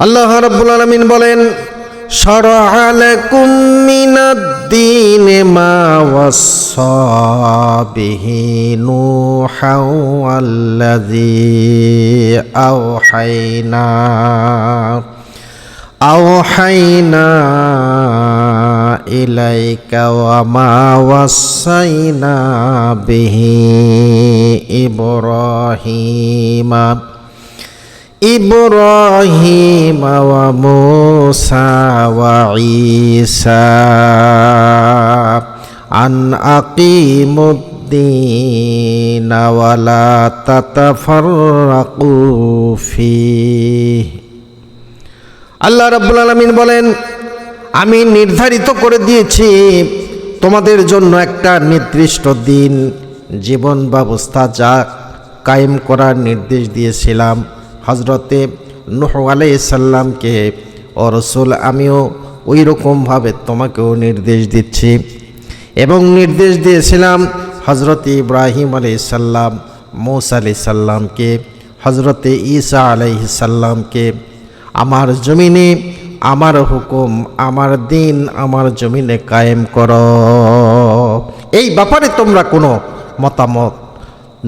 আল্লাহ রাব্বুল আলামিন বলেন شرع لكم من الدين ما وصى به نوحا والذي أوحينا أوحينا إليك وما وصينا به إبراهيم إبراهيم وموسى وعيسى أن أقيموا الدين ولا تتفرقوا فيه আল্লাহ রাব্বুল আলামিন বলেন আমি নির্ধারিত করে দিয়েছি তোমাদের জন্য একটা নির্দিষ্ট দিন জীবন ব্যবস্থা যা কায়েম করার নির্দেশ দিয়েছিলাম হজরতে নুহ আলাইসাল্লামকে ও রসুল, আমিও ওই রকমভাবে তোমাকেও নির্দেশ দিচ্ছি। এবং নির্দেশ দিয়েছিলাম হজরত ইব্রাহিম আলাইসাল্লাম মৌসা আলাইসাল্লামকে হজরতে ঈসা আলাইসাল্লামকে আমার জমিনে আমার হুকুম, আমার দিন আমার জমিনে কায়েম কর। এই ব্যাপারে তোমরা কোনো মতামত,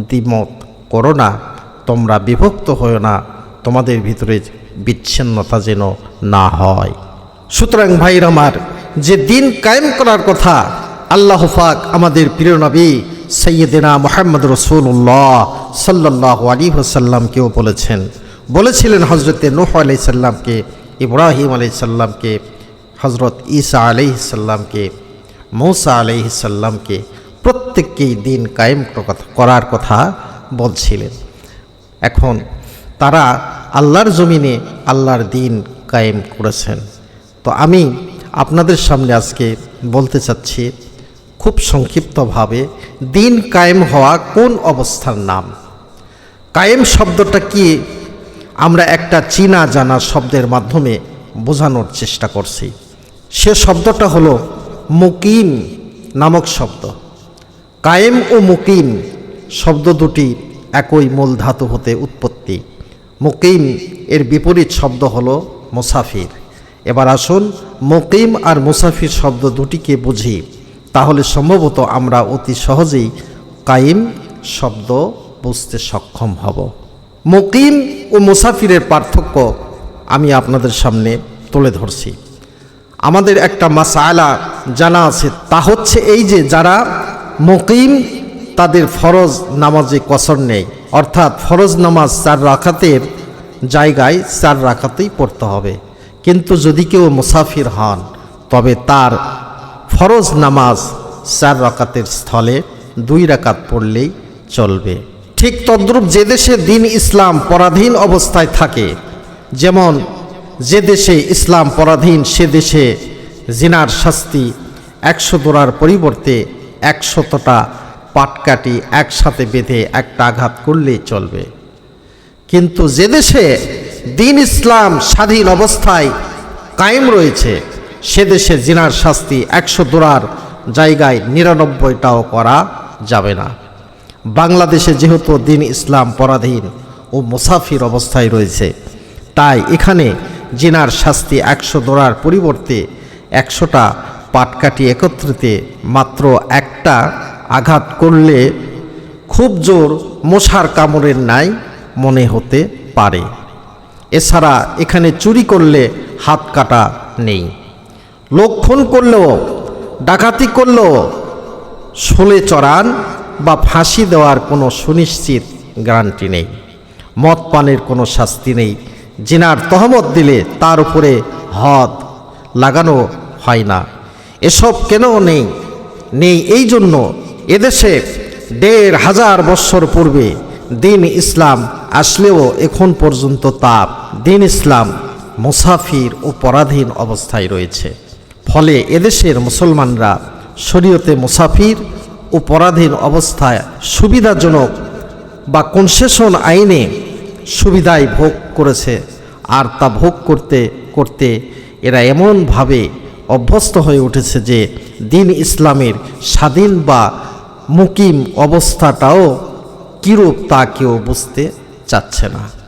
দ্বিমত করো না। তোমরা বিভক্ত হও না, তোমাদের ভিতরে বিচ্ছিন্নতা যেন না হয়। সুতরাং ভাইর আমার, যে দিন কায়েম করার কথা আল্লাহ পাক আমাদের প্রিয় নবী সৈয়দিনা মোহাম্মদ রসুল্লাহ সাল্লাহ আলী সাল্লামকেও বলেছেন। বলেছিলেন হজরতে নুহ আলি সাল্লামকে ইব্রাহিম আলি সাল্লামকে হজরত ঈসা আলি সাল্লামকে মৌসা আলি সাল্লামকে প্রত্যেককেই দিন কায়েম করার কথা বলছিলেন। এখন তারা আল্লাহর জমিনে আল্লাহর দিন কায়েম করেছেন। তো আমি আপনাদের সামনে আজকে বলতে চাচ্ছি, খুব সংক্ষিপ্তভাবে, দিন কায়েম হওয়া কোন অবস্থার নাম? কায়েম শব্দটা কি? আমরা একটা চীনা জানা শব্দের মাধ্যমে বোঝানোর চেষ্টা করছি। সে শব্দটা হলো মুকিম নামক শব্দ। কায়েম ও মুকিম শব্দ দুটি একই মূল ধাতু হতে উৎপত্তি। মুকিম এর বিপরীত শব্দ হলো মুসাফির। এবার আসুন মুকিম আর মুসাফির শব্দ দুটিকে বুঝি। তাহলে সম্ভবত আমরা অতি সহজেই কাইম শব্দ বুঝতে সক্ষম হব। মুকিম ও মুসাফিরের পার্থক্য আমি আপনাদের সামনে তুলে ধরছি। আমাদের একটা মাসালা জানা আছে। তা হচ্ছে এই যে যারা মুকিম তাদের ফরজ নামাজে কসর নেই। অর্থাৎ ফরজ নামাজ চার রাখাতের জায়গায় চার রাখাতেই পড়তে হবে। কিন্তু যদি কেউ মুসাফির হন, তবে তার ফরজ নামাজ চার রাকাতের স্থলে দুই রাকাত পড়লেই চলবে। ঠিক তদ্রূপ যে দেশে দিন ইসলাম পরাধীন অবস্থায় থাকে, যেমন যে দেশে ইসলাম পরাধীন, সে দেশে জিনার শাস্তি একশো দোড়ার পরিবর্তে একশতটা পাটকাটি একসাথে বেঁধে একটা আঘাত করলেই চলবে। কিন্তু যে দেশে দিন ইসলাম স্বাধীন অবস্থায় কায়েম রয়েছে, সে দেশে জিনার শাস্তি একশো দোড়ার জায়গায় নিরানব্বইটাও করা যাবে না। বাংলাদেশে যেহেতু দিন ইসলাম পরাধীন ও মুসাফির অবস্থায় রয়েছে, তাই এখানে জিনার শাস্তি একশো দোড়ার পরিবর্তে একশোটা পাটকাটি একত্রিতে মাত্র একটা আঘাত করলে খুব জোর মশার কামড়ের নাই মনে হতে পারে। এছাড়া এখানে চুরি করলে হাত কাটা নেই। লোক খুন করলেও, ডাকাতি করলেও শোলে চড়ান বা ফাঁসি দেওয়ার কোনো সুনিশ্চিত গ্যারান্টি নেই। মদ পানের কোনো শাস্তি নেই। জিনার তহমত দিলে তার উপরে হদ লাগানো হয় না। এসব কেন নেই? নেই এই জন্য এদেশে দেড় হাজার বৎসর পূর্বে দিন ইসলাম আসলেও এখন পর্যন্ত তাপ দিন ইসলাম মুসাফির ও পরাধীন অবস্থায় রয়েছে। ফলে এদেশের মুসলমানরা শরীয়তে মুসাফির ও পরাধীন অবস্থায় সুবিধাজনক বা কনসেশন আইনে সুবিধায় ভোগ করেছে। আর তা ভোগ করতে করতে এরা এমনভাবে অভ্যস্ত হয়ে উঠেছে যে দিন ইসলামের স্বাধীন বা মুকিম অবস্থাটাও কীরূপ তা কেউ বুঝতে চাচ্ছে না।